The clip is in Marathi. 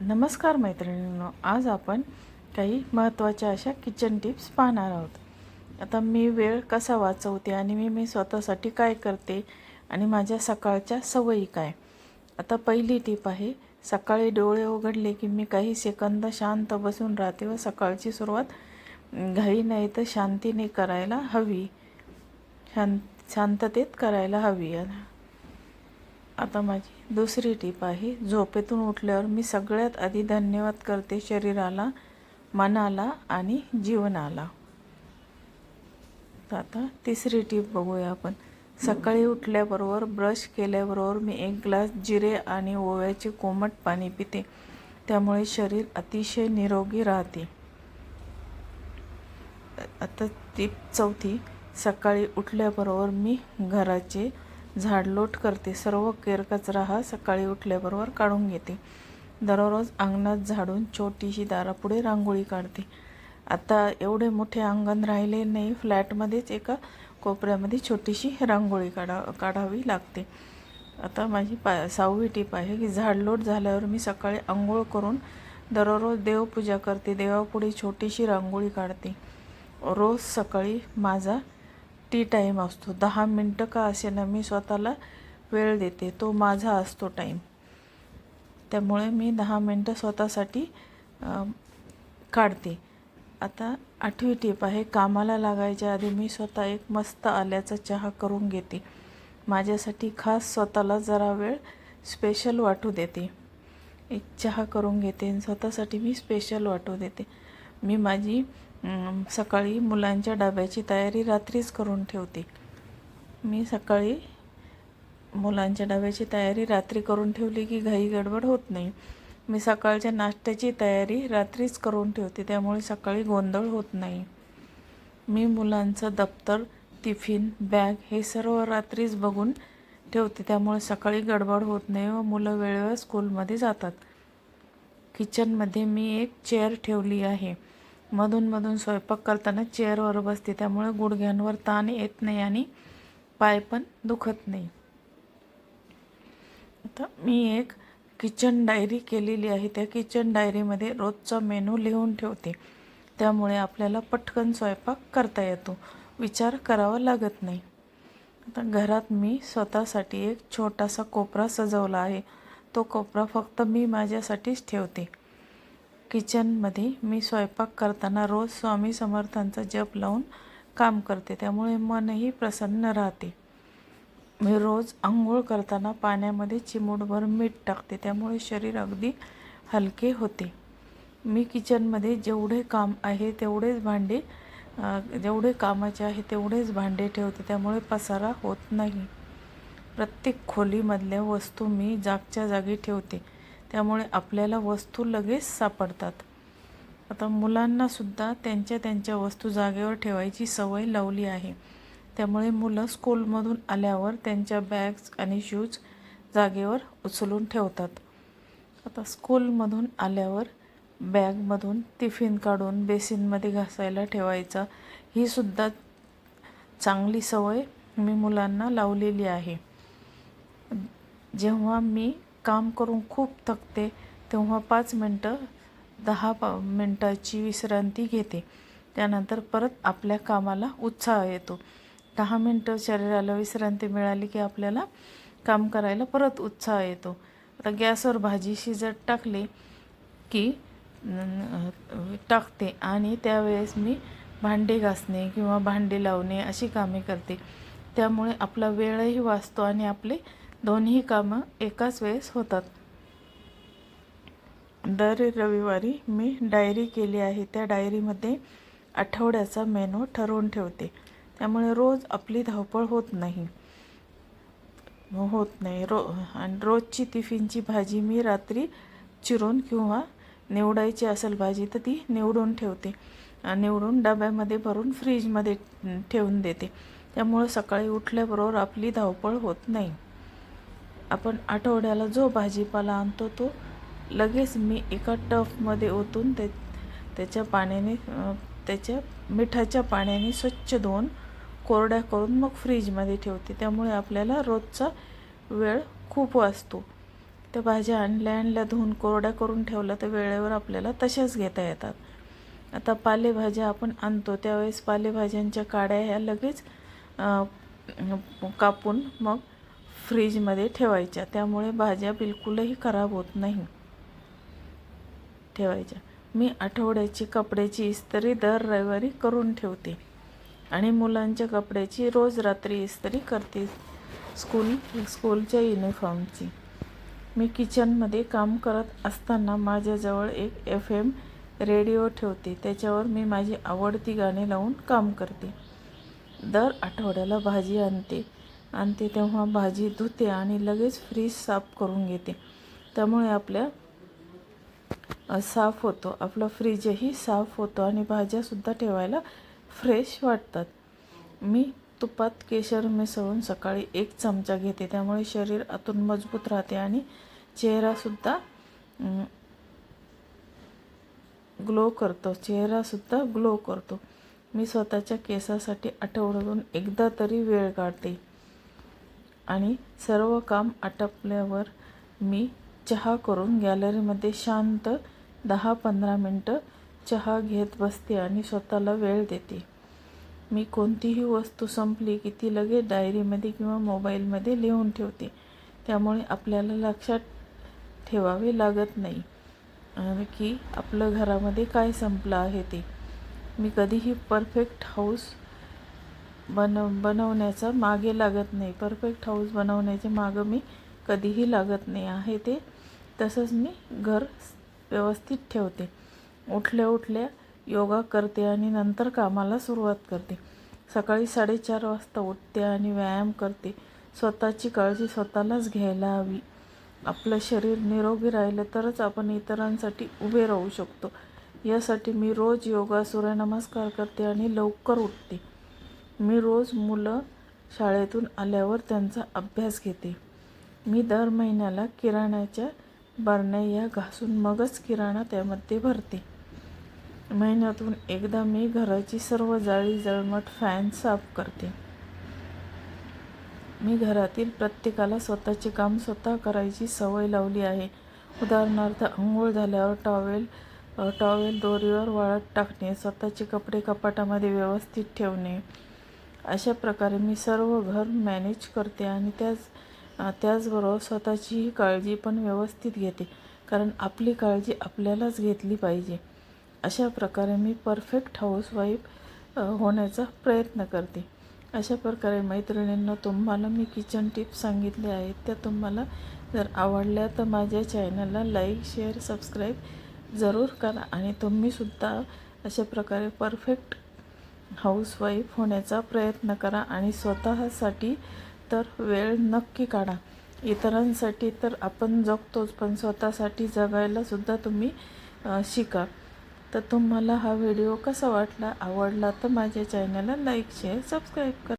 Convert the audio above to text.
नमस्कार मैत्रिणींनो आज आपण काही महत्त्वाच्या अशा किचन टिप्स पाहणार आहोत. आता मी वेळ कसा वाचवते आणि मी मी स्वतःसाठी काय करते आणि माझ्या सकाळच्या सवयी काय? आता पहिली टीप आहे सकाळी डोळे उघडले की मी काही सेकंद शांत बसून राहते व सकाळची सुरुवात घाई नाही तर शांतीने करायला हवी. शांत शांततेत करायला हवी. आता माझी दुसरी टीप आहे झोपेतून उठल्यावर मी सगळ्यात आधी धन्यवाद करते शरीराला मनाला आणि जीवनाला. तर आता तिसरी टीप बघूया आपण. सकाळी उठल्याबरोबर ब्रश केल्याबरोबर मी एक ग्लास जिरे आणि ओव्याचे कोमट पाणी पिते. त्यामुळे शरीर अतिशय निरोगी राहते. आता टीप चौथी सकाळी उठल्याबरोबर मी घराचे झाडलोट करते. सर्व केरकचरा हा सकाळी उठल्याबरोबर काढून घेते. दररोज अंगणात झाडून छोटीशी दारापुढे रांगोळी काढते. आता एवढे मोठे अंगण राहिले नाही फ्लॅटमध्येच एका कोपऱ्यामध्ये छोटीशी रांगोळी काढा काढावी लागते. आता माझी पा सहावी टीप आहे की झाडलोट झाल्यावर मी सकाळी आंघोळ करून दररोज देवपूजा करते. देवापुढे छोटीशी रांगोळी काढते. रोज सकाळी माझा टी टाईम असतो. दहा मिनटं का असेना मी स्वतःला वेळ देते. तो माझा असतो टाईम त्यामुळे मी दहा मिनटं स्वतःसाठी काढते. आता आठवी टीप आहे कामाला लागायच्या आधी मी स्वतः एक मस्त आल्याचा चहा करून घेते. माझ्यासाठी खास स्वतःला जरा वेळ स्पेशल वाटू देते. एक चहा करून घेते आणि स्वतःसाठी मी स्पेशल वाटू देते. मी माझी सकाळी मुलांच्या डब्याची तयारी रात्रीच करून ठेवते. मी सकाळी मुलांच्या डब्याची तयारी रात्री करून ठेवली की घाई गडबड होत नाही. मी सकाळच्या नाश्त्याची तयारी रात्रीच करून ठेवते त्यामुळे सकाळी गोंधळ होत नाही. मी मुलांचं दप्तर टिफिन बॅग हे सर्व रात्रीच बघून ठेवते त्यामुळे सकाळी गडबड होत नाही व मुलं वेळेवर स्कूलमध्ये जातात. किचनमध्ये मी एक चेअर ठेवली आहे. मधूनमधून स्वयंपाक करताना चेअरवर बसते. त्यामुळे गुडघ्यांवर ताण येत नाही आणि पाय पण दुखत नाही. आता मी एक किचन डायरी केलेली आहे. त्या किचन डायरीमध्ये रोजचा मेनू लिहून ठेवते. त्यामुळे आपल्याला पटकन स्वयंपाक करता येतो. विचार करावा लागत नाही. आता घरात मी स्वतःसाठी एक छोटासा कोपरा सजवला आहे. तो कोपरा फक्त मी माझ्यासाठीच ठेवते. किचनमध्ये मी स्वयंपाक करताना रोज स्वामी समर्थांचा जप लावून काम करते. त्यामुळे मनही प्रसन्न राहते. मी रोज आंघोळ करताना पाण्यामध्ये चिमूटभर मीठ टाकते. त्यामुळे शरीर अगदी हलके होते. मी किचनमध्ये जेवढे काम आहे तेवढेच भांडे जेवढे कामाचे आहे तेवढेच भांडे ठेवते. त्यामुळे पसारा होत नाही. प्रत्येक खोलीमधल्या वस्तू मी जागच्या जागी ठेवते. त्यामुळे आपल्याला वस्तू लगेच सापडतात. आता मुलांनासुद्धा त्यांच्या त्यांच्या वस्तू जागेवर ठेवायची सवय लावली आहे. त्यामुळे मुलं स्कूलमधून आल्यावर त्यांच्या बॅग्स आणि शूज जागेवर उचलून ठेवतात. आता स्कूलमधून आल्यावर बॅगमधून टिफिन काढून बेसिनमध्ये घासायला ठेवायचा ही सुद्धा चांगली सवय मी मुलांना लावलेली आहे. जेव्हा मी काम करून खूप थकते तेव्हा पाच मिनटं दहा पा मिनटाची विश्रांती घेते. त्यानंतर परत आपल्या कामाला उत्साह येतो. दहा मिनटं शरीराला विश्रांती मिळाली की आपल्याला काम करायला परत उत्साह येतो. आता गॅसवर भाजी शिजत टाकली की टाकते आणि त्यावेळेस मी भांडे घासणे किंवा भांडे लावणे अशी कामे करते. त्यामुळे आपला वेळही वाचतो आणि आपले दोन्ही कामं एकाच वेळेस होतात. दर रविवारी मी डायरी केली आहे. त्या डायरीमध्ये आठवड्याचा मेनू ठरवून ठेवते. त्यामुळे रोज आपली धावपळ होत नाही. होत नाही. रो आणि रोजची टिफिनची भाजी मी रात्री चिरून किंवा निवडायची असेल भाजी तर ती निवडून ठेवते. निवडून डब्यामध्ये भरून फ्रीजमध्ये ठेवून देते. त्यामुळं सकाळी उठल्याबरोबर आपली धावपळ होत नाही. आपण आठवड्याला जो भाजीपाला आणतो तो लगेच मी एका टफमध्ये ओतून ते त्याच्या पाण्याने त्याच्या मिठाच्या पाण्याने स्वच्छ धुवून कोरड्या करून मग फ्रीजमध्ये ठेवते. त्यामुळे आपल्याला रोजचा वेळ खूप वाचतो. त्या भाज्या आणल्या आणल्या धुवून कोरड्या करून ठेवल्या तर वेळेवर आपल्याला तशाच घेता येतात. आता पालेभाज्या आपण आणतो त्यावेळेस पालेभाज्यांच्या काड्या ह्या लगेच कापून मग फ्रीजमध्ये ठेवायच्या. त्यामुळे भाज्या बिलकुलही खराब होत नाही. ठेवायच्या. मी आठवड्याची कपड्याची इस्त्री दर रविवारी करून ठेवते. आणि मुलांच्या कपड्याची रोज रात्री इस्त्री करते. स्कूल स्कूलच्या युनिफॉर्मची. मी किचनमध्ये काम करत असताना माझ्याजवळ एक एफ एम रेडिओ ठेवते. त्याच्यावर मी माझी आवडती गाणी लावून काम करते. दर आठवड्याला भाजी आणते. आणि ते तेव्हा भाजी धुते आणि लगेच फ्रीज साफ करून घेते. त्यामुळे आपल्या साफ होतो. आपलं फ्रीजही साफ होतो आणि भाज्यासुद्धा ठेवायला फ्रेश वाटतात. मी तुपात केशर मिसळून सकाळी एक चमचा घेते. त्यामुळे शरीर आतून मजबूत राहते आणि चेहरासुद्धा ग्लो करतो. चेहरासुद्धा ग्लो करतो. मी स्वतःच्या केसासाठी आठवड्यातून एकदा तरी वेळ काढते. आणि सर्व काम आटपल्यावर मी चहा करून गॅलरीमध्ये शांत दहा पंधरा मिनटं चहा घेत बसते आणि स्वतःला वेळ देते. मी कोणतीही वस्तू संपली की ती लगेच डायरीमध्ये किंवा मोबाईलमध्ये लिहून ठेवते. त्यामुळे आपल्याला लक्षात ठेवावे लागत नाही की आपलं घरामध्ये काय संपलं आहे ते. मी कधीही परफेक्ट हाऊस बनव बनवण्याचा मागे लागत नाही. परफेक्ट हाऊस बनवण्याचे मागं मी कधीही लागत नाही. आहे ते. तसंच मी घर व्यवस्थित ठेवते. उठल्या उठल्या योगा करते आणि नंतर कामाला सुरुवात करते. सकाळी साडेचार वाजता उठते आणि व्यायाम करते. स्वतःची काळजी स्वतःलाच घ्यायला हवी. आपलं शरीर निरोगी राहिलं तरच आपण इतरांसाठी उभे राहू शकतो. यासाठी मी रोज योगा सूर्यनमस्कार करते आणि लवकर उठते. मी रोज मुलं शाळेतून आल्यावर त्यांचा अभ्यास घेते. मी दर महिन्याला किराण्याच्या बरण्या या घासून मगच किराणा त्यामध्ये भरते. महिन्यातून एकदा मी घराची सर्व जाळी जळमट फॅन साफ करते. मी घरातील प्रत्येकाला स्वतःचे काम स्वतः करायची सवय लावली आहे. उदाहरणार्थ आंघोळ झाल्यावर टॉवेल टॉवेल दोरीवर वाळत टाकणे स्वतःचे कपडे कपाटामध्ये व्यवस्थित ठेवणे अशा प्रकारे मी सर्व घर मॅनेज करते आणि त्याच त्याचबरोबर स्वतःचीही काळजी पण व्यवस्थित घेते. कारण आपली काळजी आपल्यालाच घेतली पाहिजे. अशा प्रकारे मी परफेक्ट हाऊसवाईफ होण्याचा प्रयत्न करते. अशा प्रकारे मैत्रिणींना तुम्हाला मी किचन टिप्स सांगितले आहेत त्या तुम्हाला जर आवडल्या तर माझ्या चॅनलला लाईक शेअर सबस्क्राईब जरूर करा आणि तुम्हीसुद्धा अशा प्रकारे परफेक्ट हाऊसवाईफ होण्याचा प्रयत्न करा आणि स्वतःसाठी तर वेळ नक्की काढा. इतरांसाठी तर आपण जगतोच पण स्वतःसाठी जगायलासुद्धा तुम्ही शिका. तर तुम्हाला हा व्हिडिओ कसा वाटला आवडला तर माझ्या चॅनलला लाईक शेअर सबस्क्राईब करा.